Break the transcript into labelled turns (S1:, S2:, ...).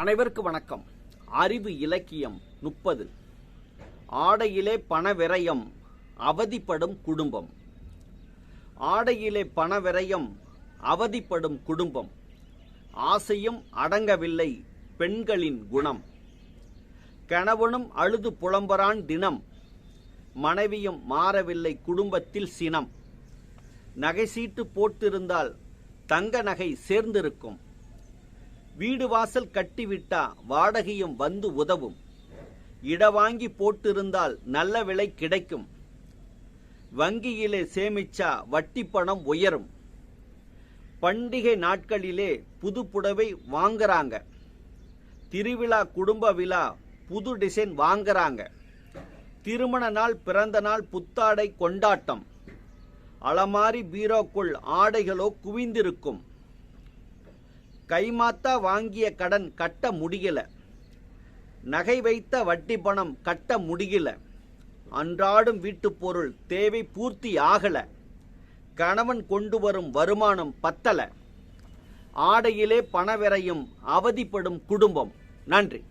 S1: அனைவருக்கு வணக்கம். அறிவு இலக்கியம் முப்பது. ஆடையிலே பணவிரயம் அவதிப்படும் குடும்பம். ஆடையிலே பணவிரயம் அவதிப்படும் குடும்பம். ஆசையும் அடங்கவில்லை பெண்களின் குணம். கணவனும் அழுது புலம்பரான் தினம். மனைவியும் மாறவில்லை குடும்பத்தில் சினம். நகைசீட்டு போட்டிருந்தால் தங்க நகை சேர்ந்திருக்கும். வீடு வாசல் கட்டிவிட்டா வாடகையும் வந்து உதவும். இட வாங்கி போட்டிருந்தால் நல்ல விலை கிடைக்கும். வங்கியிலே சேமிச்சா வட்டி பணம் உயரும். பண்டிகை நாட்களிலே புது புடவை வாங்குறாங்க. திருவிழா குடும்ப விழா புது டிசைன் வாங்குறாங்க. திருமண நாள் பிறந்த நாள் புத்தாடை கொண்டாட்டம். அலமாரி பீரோக்குள் ஆடைகளோ குவிந்திருக்கும். கைமாத்தா வாங்கிய கடன் கட்ட முடியல. நகை வைத்த வட்டி பணம் கட்ட முடியல. அன்றாடும் வீட்டுப் பொருள் தேவை பூர்த்தி ஆகல. கணவன் கொண்டு வரும் வருமானம் பத்தல. ஆடையிலே பணவிரையும் அவதிப்படும் குடும்பம். நன்றி.